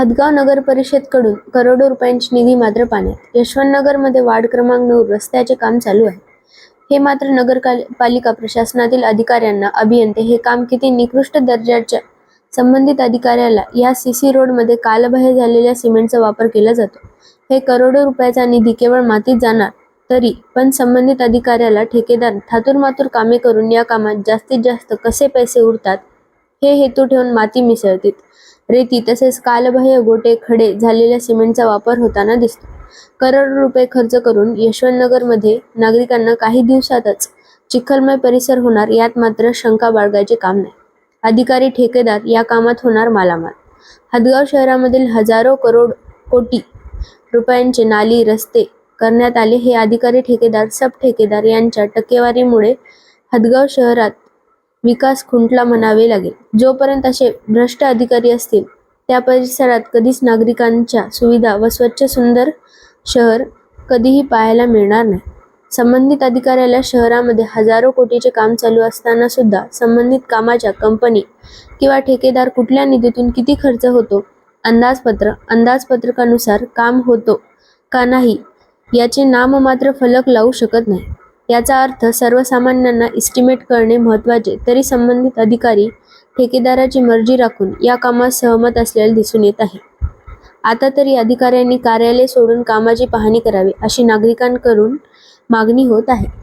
हदगाव नगर परिषदकडून करोडो रुपयांची निधी मात्र पाण्यात. यशवंतनगरमध्ये वार्ड क्रमांक नऊ रस्त्याचे काम चालू आहे. हे मात्र नगर पालिका प्रशासनातील अधिकाऱ्यांना अभियंते हे काम किती निकृष्ट दर्जाच्या संबंधित अधिकाऱ्याला या सीसी रोडमध्ये कालबाह्य झालेल्या सिमेंटचा वापर केला जातो. हे करोडो रुपयाचा निधी केवळ मातीत जाणार तरी पण संबंधित अधिकाऱ्याला ठेकेदार थातुरमातुर कामे करून या कामात जास्तीत जास्त कसे पैसे उरतात हे हेतू ठेवून माती मिसळतील रेती तसेच कालबाह्य गोटे खडे झालेल्या सिमेंटचा वापर होताना दिसतो. करोड रुपये खर्च करून यशवंतनगरमध्ये नागरिकांना काही दिवसातच चिखलमय परिसर होणार यात मात्र शंका बाळगायचे काम नाही. अधिकारी ठेकेदार या कामात होणार मालामाल. हदगाव शहरामधील हजारो करोड कोटी रुपयांचे नाली रस्ते करण्यात आले हे अधिकारी ठेकेदार सब ठेकेदार यांच्या टक्केवारीमुळे हदगाव शहरात विकास खुंटला म्हणावे लागेल. जोपर्यंत असे भ्रष्ट अधिकारी असतील त्या परिसरात कधीच नागरिकांच्या सुविधा व स्वच्छ सुंदर शहर कधीही पाहायला मिळणार नाही. संबंधित अधिकाऱ्याला शहरामध्ये हजारो कोटीचे काम चालू असताना सुद्धा संबंधित कामाच्या कंपनी किंवा ठेकेदार कुठल्या निधीतून किती खर्च होतो अंदाजपत्र अंदाजपत्रकानुसार काम होतो का नाही याचे नाममात्र फलक लावू शकत नाही. याचा अर्थ सर्वसामान्यांना इस्टिमेट करणे महत्त्वाचे तरी संबंधित अधिकारी ठेकेदाराची मर्जी राखून या कामात सहमत असलेले दिसून येत आहे. आता तरी अधिकाऱ्यांनी कार्यालय सोडून कामाची पाहणी करावी अशी नागरिकांकडून मागणी होत आहे.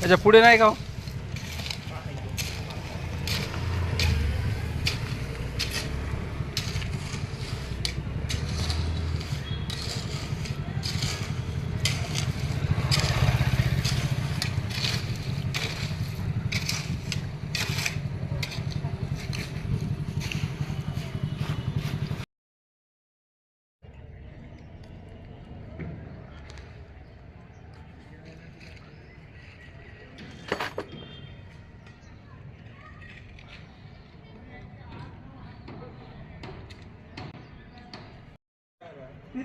त्याच्या पुढे नाही का हो?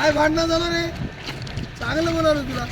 काय भांडणं झालं रे? चांगलं बोलावलं तुला.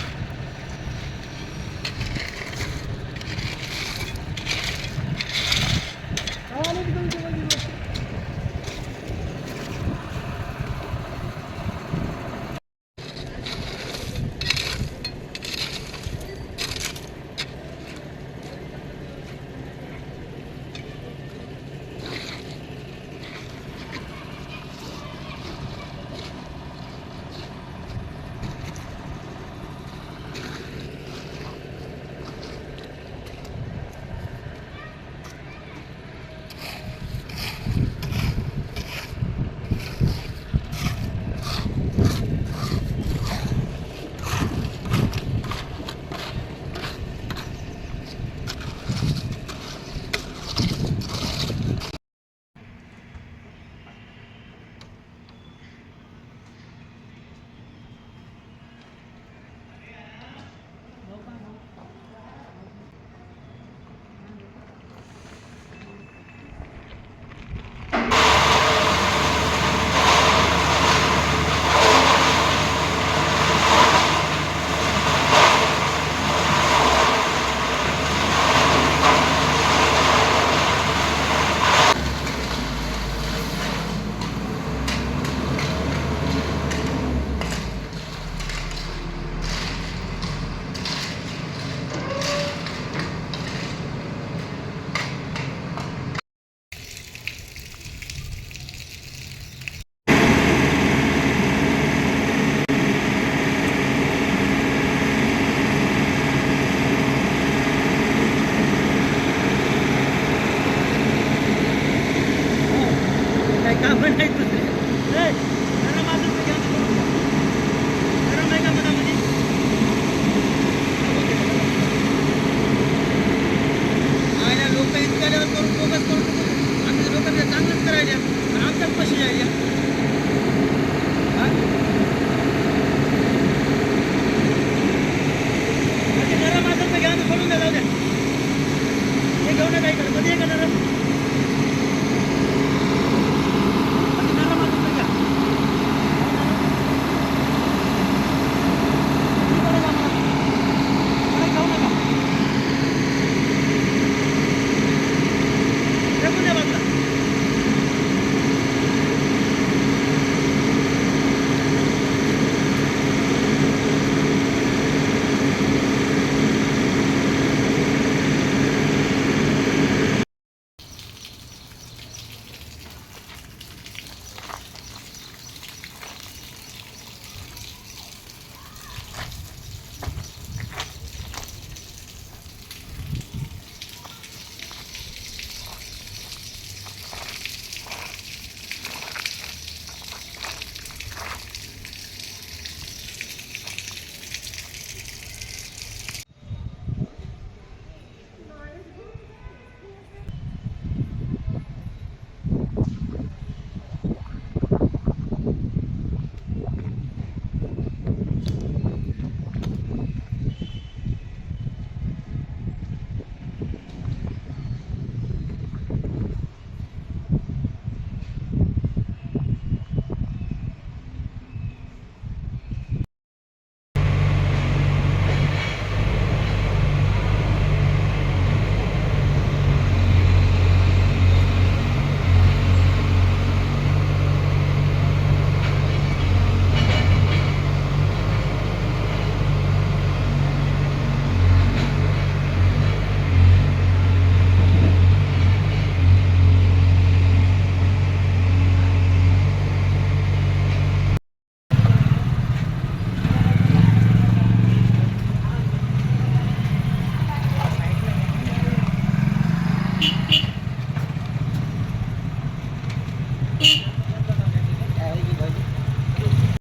じないから盛り上がら